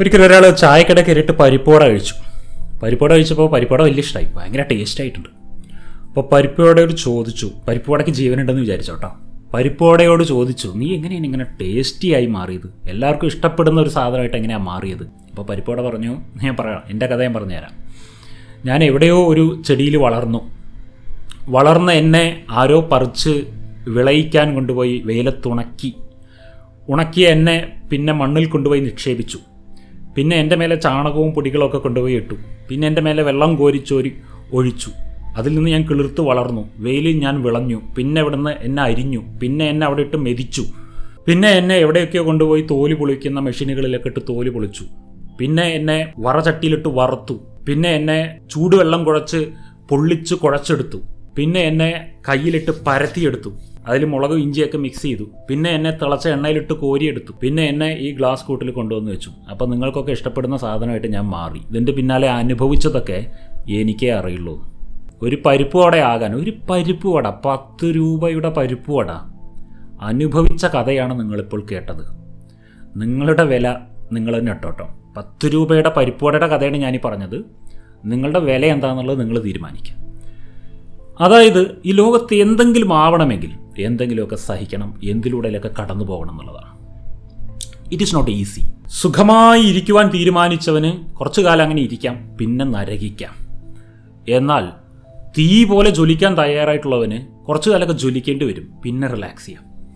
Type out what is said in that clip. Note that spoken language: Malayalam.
ഒരിക്കലും ഒരാൾ ചായക്കട കയറിയിട്ട് പരിപ്പോട കഴിച്ചു. പരിപ്പോട കഴിച്ചപ്പോൾ പരിപ്പോട വലിയ ഇഷ്ടമായി ഭയങ്കര ടേസ്റ്റ് ആയിട്ടുണ്ട്. അപ്പോൾ പരിപ്പോടയോട് ചോദിച്ചു പരിപ്പോടയ്ക്ക് ജീവനുണ്ടെന്ന് വിചാരിച്ചോട്ടോ? പരിപ്പോടയോട് ചോദിച്ചു നീ എങ്ങനെയാണ് ഇങ്ങനെ ടേസ്റ്റി ആയി മാറിയത്? എല്ലാവർക്കും ഇഷ്ടപ്പെടുന്ന ഒരു സാധനമായിട്ട് എങ്ങനെയാണ് മാറിയത്? അപ്പോൾ പരിപ്പോട പറഞ്ഞു ഞാൻ പറയാം എന്റെ കഥ ഞാൻ പറഞ്ഞുതരാം. ഞാൻ എവിടെയോ ഒരു ചെടിയിൽ വളർന്നു. വളർന്ന എന്നെ ആരോ പറിച്ച് വിളയിക്കാൻ കൊണ്ടുപോയി വെയിലത്തുണക്കി ഉണക്കിയ എന്നെ പിന്നെ മണ്ണിൽ കൊണ്ടുപോയി നിക്ഷേപിച്ചു. പിന്നെ എന്റെ മേലെ ചാണകവും പൊടികളൊക്കെ കൊണ്ടുപോയി ഇട്ടു. പിന്നെ എന്റെ മേലെ വെള്ളം കോരിച്ചോരി ഒഴിച്ചു. അതിൽ നിന്ന് ഞാൻ കിളിർത്ത് വളർന്നു. വെയിലിൽ ഞാൻ വിളഞ്ഞു. പിന്നെ ഇവിടുന്ന് എന്നെ അരിഞ്ഞു. പിന്നെ എന്നെ അവിടെ ഇട്ട് മെതിച്ചു. പിന്നെ എന്നെ എവിടെയൊക്കെയോ കൊണ്ടുപോയി തോൽ പൊളിക്കുന്ന മെഷീനുകളിലൊക്കെ ഇട്ട് തോൽ പൊളിച്ചു. പിന്നെ എന്നെ വറചട്ടിയിലിട്ട് വറുത്തു. പിന്നെ എന്നെ ചൂടുവെള്ളം കുഴച്ച് പൊള്ളിച്ച് കുഴച്ചെടുത്തു. പിന്നെ എന്നെ കയ്യിലിട്ട് പരത്തിയെടുത്തു. അതിൽ മുളകും ഇഞ്ചിയൊക്കെ മിക്സ് ചെയ്തു. പിന്നെ എന്നെ തിളച്ച എണ്ണയിലിട്ട് കോരിയെടുത്തു. പിന്നെ എന്നെ ഈ ഗ്ലാസ് കൂട്ടിൽ കൊണ്ടുവന്ന് വെച്ചു. അപ്പോൾ നിങ്ങൾക്കൊക്കെ ഇഷ്ടപ്പെടുന്ന സാധനമായിട്ട് ഞാൻ മാറി. ഇതിന്റെ പിന്നാലെ അനുഭവിച്ചതൊക്കെ എനിക്കേ അറിയുള്ളൂ. ഒരു പരിപ്പ് വട ആകാൻ ഒരു പരിപ്പ് വട പത്ത് രൂപയുടെ പരിപ്പ് വട അനുഭവിച്ച കഥയാണ് നിങ്ങളിപ്പോൾ കേട്ടത്. നിങ്ങളുടെ വില നിങ്ങൾ തന്നെ ഇട്ടോട്ടോ പത്ത് രൂപയുടെ പരിപ്പ് വടയുടെ കഥയാണ് ഞാനീ പറഞ്ഞത്. നിങ്ങളുടെ വില എന്താണെന്നുള്ളത് നിങ്ങൾ തീരുമാനിക്കുക. അതായത് ഈ ലോകത്ത് എന്തെങ്കിലും ആവണമെങ്കിൽ എന്തെങ്കിലുമൊക്കെ സഹിക്കണം എന്തിലൂടെയൊക്കെ കടന്നു പോകണം എന്നുള്ളതാണ്. ഇറ്റ് ഈസ് നോട്ട് ഈസി സുഖമായി ഇരിക്കുവാൻ തീരുമാനിച്ചവന് കുറച്ചു കാലം അങ്ങനെ ഇരിക്കാം പിന്നെ നരകിക്കാം. എന്നാൽ തീ പോലെ ജ്വലിക്കാൻ തയ്യാറായിട്ടുള്ളവന് കുറച്ചു കാലമൊക്കെ ജ്വലിക്കേണ്ടി വരും പിന്നെ റിലാക്സ് ചെയ്യാം.